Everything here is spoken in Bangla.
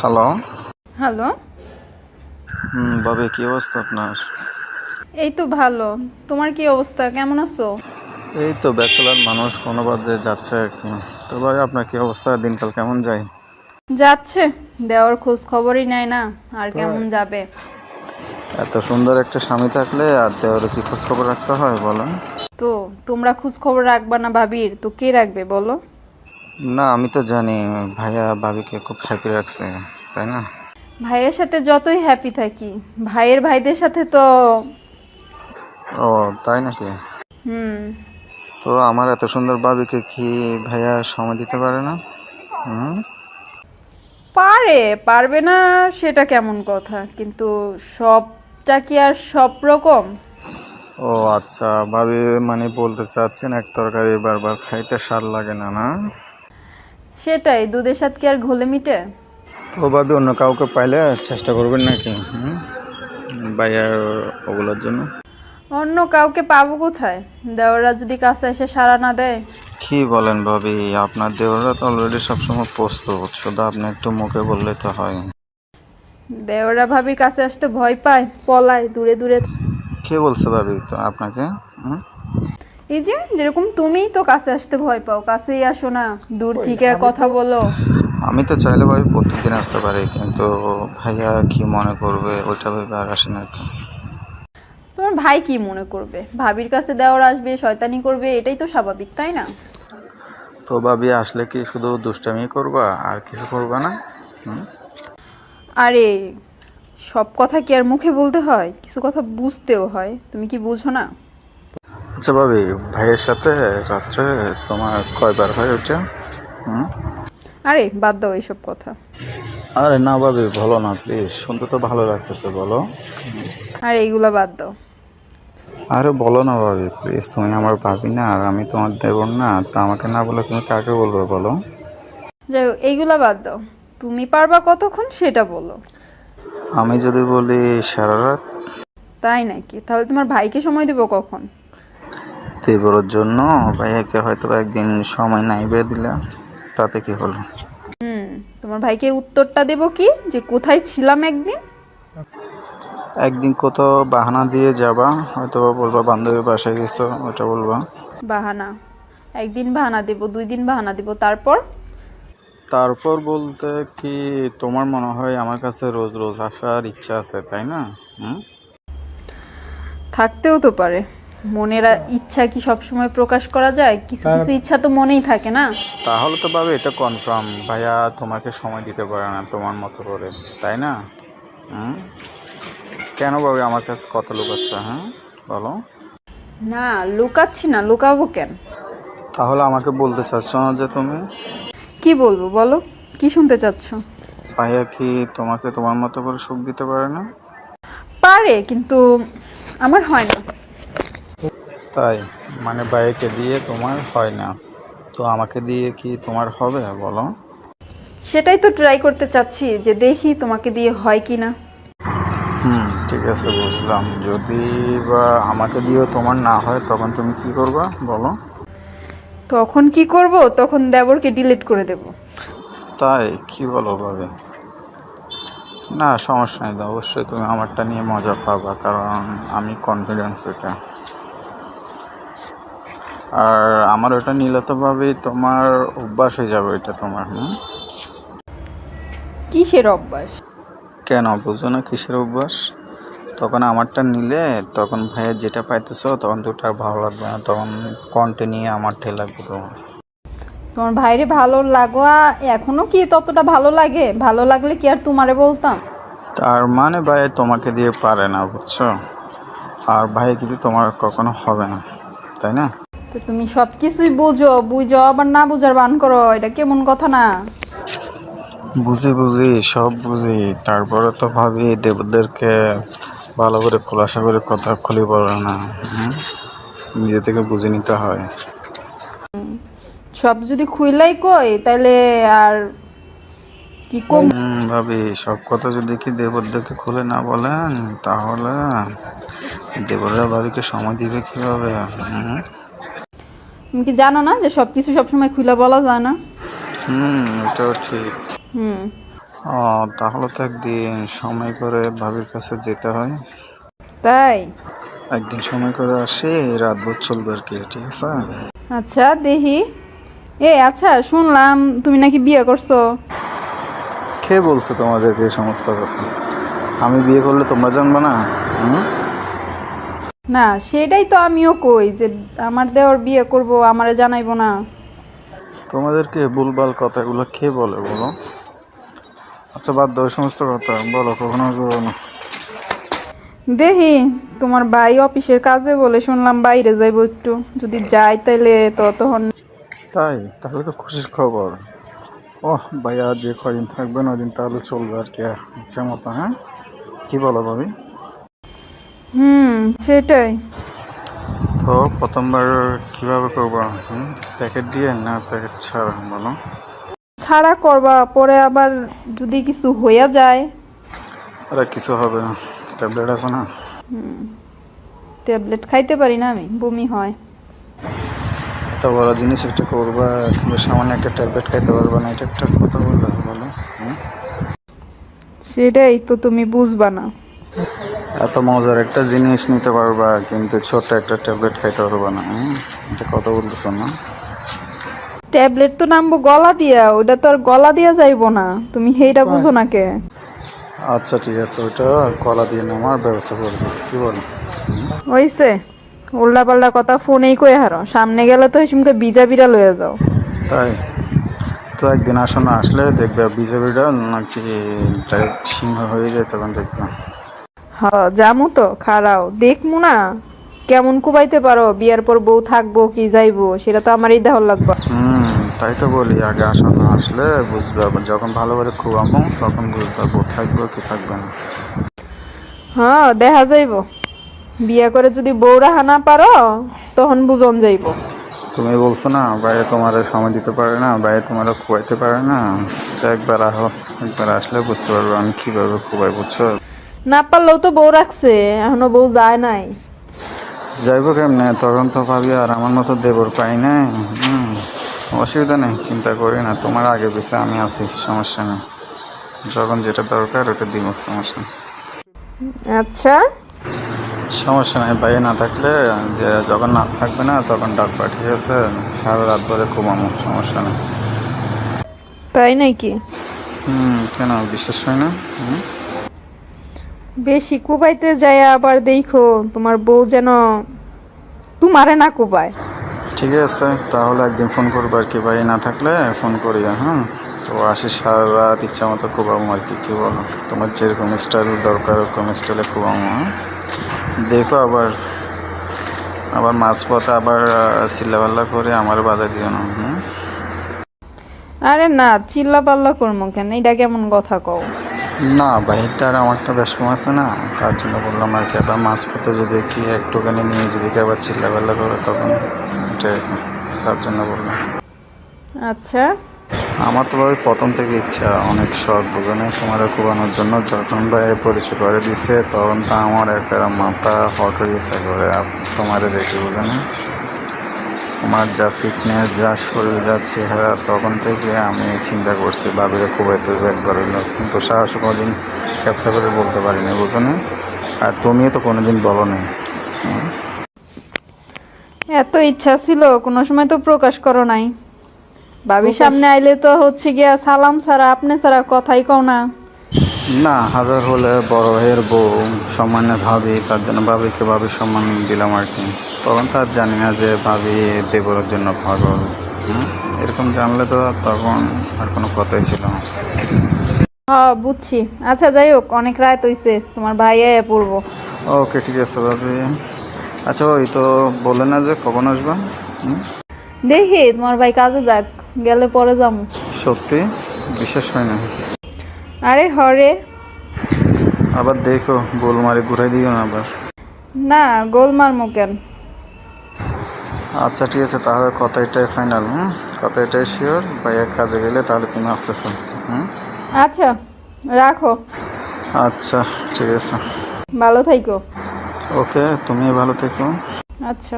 হ্যালো হ্যালো হুম বাবে কি অবস্থা আপনার? এই তো ভালো। তোমার কি অবস্থা? কেমন আছো? এই তো ব্যাচেলার মানুষ কোনো বাদে যাচ্ছে আর কি। তো ভাই আপনার কি অবস্থা? দিনকাল কেমন যায়? যাচ্ছে। দেওয়ার খোঁজ খবরই নেয় না। আর কেমন যাবে? এত সুন্দর একটা স্বামী থাকলে আর দেওয়ার কি খোঁজ খবর রাখতে হয় বলেন? তো তোমরা খোঁজ খবর রাখবা না ভাবির? তো কে রাখবে বলো? না আমি তো জানি ভাইয়া ভাবিকে খুব হ্যাপি রাখছে তাই না? ভাইয়ের সাথে যতই হ্যাপি থাকি ভাইয়ের ভাইদের সাথে তো ও তাই নাকি? হুম। তো আমার এত সুন্দর ভাবিকে কি ভাইয়া সময় দিতে পারে না? হুম? পারে পারবে না সেটা কেমন কথা কিন্তু সবটা কি আর সব রকম? ও আচ্ছা ভাবি মানে বলতে চাচ্ছেন এক তরকারি বারবার খাইতে স্বাদ লাগে না না? সেটাই দুধের সাথে কি আর ঘোলে মিটে? তো ভাবি অন্য কাউকে পাইলে চেষ্টা করবেন নাকি হুম? ভাইয়ার ওগুলোর জন্য। অন্য কাউকে পাবো কোথায়? দেওরা যদি কাছে এসে সাড়া না দেয়? কি বলেন ভাবি আপনার দেওরা তো অলরেডি সবসময় প্রস্তুত শুধু আপনি একটু মুখে বললে তো হয়। দেওরা ভাবির কাছে আসতে ভয় পায় পলায় দূরে দূরে। কে বলছে ভাবি তো আপনাকে হুম? এই যে যেরকম তুমিই তো কাছে আসতে ভয় পাও কাছেই আসো না দূর থেকে কথা বলো। আমি তো চাইলে ভাবি প্রত্যেকদিন আসতে পারি কিন্তু ভাইয়া কি মনে করবে ওইটা ভেবে আর আসে না তোমার ভাই কি মনে করবে? ভাবির কাছে দেওয়ার আসবে শয়তানি করবে এটাই তো স্বাভাবিক তাই না? তো ভাবি আসলে কি শুধু দুষ্টামি করবা আর কিছু করবা না? আরে সব কথা কি আর মুখে বলতে হয়? কিছু কথা বুঝতেও হয় তুমি কি বুঝো না? আচ্ছা ভাবি ভাইয়ের সাথে রাত্রে তোমার কয়বার হয় ওইটা হুম? আরে বাদ দাও এইসব কথা। আরে না ভাবি বলো না প্লিজ শুনতে তো ভালো লাগতেছে বলো। আর এইগুলা বাদ দাও। আরে বলো না ভাবি প্লিজ তুমি আমার ভাবি না আর আমি তোমার দেবর না তা আমাকে না বলে তুমি কাকে বলবে বলো। যাই হোক এইগুলা বাদ দাও। তুমি পারবা কতক্ষণ সেটা বলো। আমি যদি বলি সারা রাত? তাই নাকি? তাহলে তোমার ভাইকে সময় দেবো কখন? দেবরের জন্য ভাইয়াকে হয়তো একদিন সময় নাই নাইবে দিলা তাতে কি হলো? হুম তোমার ভাইকে উত্তরটা দেবো কি? যে কোথায় ছিলাম একদিন? একদিন কোথাও বাহানা দিয়ে যাবা হয়তো বা বলবা বান্ধবীর বাসায় গেছো ওটা বলবা। বাহানা। একদিন বাহানা দেবো দুই দিন বাহানা দেবো তারপর? তারপর বলতে কি তোমার মনে হয় আমার কাছে রোজ রোজ আসার ইচ্ছা আছে তাই না? হুম? থাকতেও তো পারে। মনের ইচ্ছা কি সবসময় প্রকাশ করা যায়? কিছু কিছু ইচ্ছা তো মনেই থাকে না? তাহলে তো ভাবে এটা কনফার্ম ভাইয়া তোমাকে সময় দিতে পারে না তোমার মতো করে তাই না? হুম? কেন ভাবে আমার কাছে কত লোক আছে হ্যাঁ? বলো। না লুকাচ্ছি না লুকাবো কেন? তাহলে আমাকে বলতে চাচ্ছ না যে তুমি? কি বলব বলো? কি শুনতে চাচ্ছ? ভাইয়া কি তোমাকে তোমার মতো করে সুখ দিতে পারে না? পারে কিন্তু আমার হয় না। তাই মানে ভাইয়াকে দিয়ে তোমার হয় না। তো আমাকে দিয়ে কি তোমার হবে বলো? সেটাই তো ট্রাই করতে চাচ্ছি যে দেখি তোমাকে দিয়ে হয় কি না হুম ঠিক আছে বুঝলাম। যদি বা আমাকে দিয়েও তোমার না হয় তখন তুমি কি করবা বলো? তখন কি করব? তখন দেবরকে ডিলিট করে দেব। তাই? কি বলো ভাবে? না সমস্যা নেই। অবশ্যই তুমি আমারটা নিয়ে মজা পাবা কারণ আমি কনফিডেন্স এটা। আর আমার ওটা নিলে তো ভাবি তোমার অভ্যাস হয়ে যাবে এটা তোমার হুম? কিসের অভ্যাস? কেন বুঝো না কিসের অভ্যাস? তখন আমারটা নিলে তখন ভাইয়া যেটা পাইতেছো তখন দুটো আর ভালো লাগবে না তখন কন্টিনিউ আমারটাই লাগবে তোমার। তোমার ভাইরে ভালো লাগোয়া এখনও কি ততটা ভালো লাগে? ভালো লাগলে কি আর তোমারে বলতাম? তার মানে ভাই তোমাকে দিয়ে পারে না বুঝছ? আর ভাই কিন্তু তোমার কখনো হবে না তাই না? তো তুমি সব কিছুই বুঝো বুঝো আবার না বুঝার বান করো এটা কেমন কথা না বুঝি বুঝি সব বুঝি তারপরে তো ভাবি দেবদেরকে ভালো করে খোলাসা করে কথা খুলে বলে না? নিজে থেকে বুঝে নিতে হয় সব যদি খুইলাই কই তাহলে আর কি কম ভাবি সব কথা যদি কি দেবদেরকে খুলে না বলেন তাহলে দেবরা বাড়িকে সময় দিবে কীভাবে হুম? তুমি কি জানো না যে সব কিছু সবসময় খুলে বলা যায় না? হুম এটাও ঠিক। হুম। ও তাহলে তো একদিন সময় করে ভাবির কাছে যেতে হয়। তাই? একদিন সময় করে আসে রাত ভোর চলবে আর কি ঠিক আছে? আচ্ছা দেখি। এ আচ্ছা শুনলাম তুমি নাকি বিয়ে করছ। কে বলছে তোমাদেরকে এই সমস্ত কথা? আমি বিয়ে করলে তোমরা জানবে না হুম? না সেটাই তো আমিও কই যে আমার দেওর বিয়ে করব আমারে জানাইবো না। তোমাদেরকে ভুলভাল কথাগুলো কে বলে বলো? আচ্ছা বাদ দাও সমস্ত কথা। বলো কখনো বলো না। দেখি তোমার ভাই অফিসের কাজে বলে শুনলাম বাইরে যাইবো একটু। যদি যাই তাইলে তো তখন তাই? তাহলে তো খুশির খবর। ও ভাইয়া যে কদিন থাকবেন ওই দিন তাহলে চলবে আর কি। ইচ্ছা মতো হ্যাঁ? কী বলো ভাবি? হুম সেটাই। তো প্রথমবার কীভাবে করব? হুম প্যাকেট দিয়ে না প্যাকেট ছাড়া বলো? ছাড়া করবা পরে আবার যদি কিছু হইয়া যায়। আরে কিছু হবে। না ট্যাবলেট আছে না? ট্যাবলেট খাইতে পারি না আমি বমি হয়। এত বড় জিনিস একটা করবা কিন্তু সামান্য একটা ট্যাবলেট খাইতে পারবে না এটা একটা কথা বলতে বলো। হুম? সেটাই তো তুমি বুঝবা না। এত মজার একটা জিনিস নিতে পারবা কিন্তু ছোট্ট একটা ট্যাবলেট খাইতে পারবা না হুম? এটা কথা বলতেছো না? ট্যাবলেট তো নামবো গলা দিয়া ওটা তো আর গলা দিয়া যাইবো না। তুমি সেইটা বুঝো না কে? আচ্ছা ঠিক আছে ওইটা গলা দিয়ে নেওয়ার ব্যবস্থা করব কি বলো? হইছে উল্টা পাল্টা কথা ফোনেই কয়ে হারো সামনে গেলে তো হিসিমকে বিজা বিড়া লয়ে যাও। তাই? তো একদিন আসো না আসলে দেখবে বিজেপিটা নাকি ডাইরেক্ট সিংহ হয়ে যায় তখন দেখবে। হ জামু তো খারাও দেখমু না কেমন কুবাইতে পারো বিয়ার পর বউ থাকব কি যাইবো সেটা তো আমারই দেহ লাগবে। হুম তাই তো বলি আগে আসো না আসলে বুঝবে যখন ভালো করে খুয়াবো তখন বুঝতে পারব থাকব কি থাকবে না। হ্যাঁ দেখা যাইব। বিয়া করে যদি বউ রাখা না পারো তখন বুঝন যাইব। তুমি বলছো না বাইরে তোমার সময় দিতে পারে না বাইরে তোমার খুবাইতে পারে না তো একবার আহো একবার আসলে বুঝতে পারব আমি কীভাবে খুয়াই বুঝছ? না পারলেও তো বউ রাখছে এখনও বউ যায় নাই। যাইবো কেমনে? তখন তো ভাবি আর আমার মতো দেবর পাই না। হুম অসুবিধা নেই চিন্তা করি না। তোমার আগে পিছে আমি আছি সমস্যা নেই। যখন যেটা দরকার ওটা দিব সমস্যা আচ্ছা। সমস্যা নেই বাইরে না থাকলে যে যখন না থাকবে না তখন ডাকবা ঠিক আছে সারা রাত ধরে ঘুমামো সমস্যা নেই। তাই নাকি? হুম কেন বিশ্বাস হয় না? হুম। বেশি কুবাইতে যায় আবার দেখো তোমার বউ যেন তোমারে না কুবায়। ঠিক আছে তাহলে একদিন ফোন করব আর কি বাইরে না থাকলে ফোন করি হ্যাঁ? তো আসি সারা রাত ইচ্ছা মতো খুবামো আর কি কী বলো? তোমার যেরকম স্টাইল দরকার ওরকম স্টাইলে খুবামো হ্যাঁ? দেখো আবার আবার মাঝপথে আবার চিল্লাপাল্লা করে আমার বাধা দিও না হুম আরে না চিল্লা পাল্লা করব কেন? এটা কেমন কথা কও? না বাহিরটা আর আমারটা বেশ কম আছে না। তার জন্য বললাম আর কি আবার মাঝপথে যদি কি একটুখানি নিয়ে যদি কি আবার চিল্লাপাল্লা করে তখন তার জন্য বললাম। আচ্ছা। আমার তো ভাই প্রথম থেকে ইচ্ছা অনেক শখ বোঝানো তোমার কুবানোর জন্য। যখন ভাই পরিচয় করে দিছে তখন তো আমার একটা মাথা হট হয়ে গেছে করে তোমারে দেখে বোঝানো তোমার যা ফিটনেস যা শরীর যা চেহারা তখন থেকে আমি চিন্তা করছি ভাবিরে খুবাইতে হবে একবার হইল কিন্তু সাহস কোনোদিন ব্যবসা করে বলতে পারিনি বোঝানো আর তুমিও তো কোনোদিন বলো নি এত ইচ্ছা ছিল কোনো সময় তো প্রকাশ করো নাই। ভাবি সামনে আইলে তো হচ্ছে গিয়া সালাম ছাড়া আপনি ছাড়া কথাই কও না। না হাজার হলে বড় ভাইয়ের বউ সম্মানে ভাবি তার জন্য ভাবিকে ভাবি সম্মান দিলাম আর কি। তখন তার জানি না যে ভাবি দেবরের জন্য পাগল? এরকম জানলে তো তখন আর কোনো কথাই ছিল হ্যাঁ বুঝছি। আচ্ছা যাই হোক অনেক রাত হইছে তোমার ভাই পড়ব। ওকে ঠিক আছে ভাবি। আচ্ছা ওই তো বললে না যে কখন আসবা? দেখি তোমার ভাই কাজে যাক গেলে পরে যাব। সত্যি? বিশ্বাস হয় না। আরে হরে। আবার দেখো গোলমারি ঘুরাই দিও না আবার। না গোলমার মুকেন আচ্ছা ঠিক আছে তাহলে কথা এটাই ফাইনাল হুম? কথা এটাই শিওর ভাইয়া কাজে গেলে তাহলে তুমি আসতেছো হুম? আচ্ছা রাখো। আচ্ছা ঠিক আছে। ভালো থাইকো। ওকে তুমি ভালো থেকো। আচ্ছা।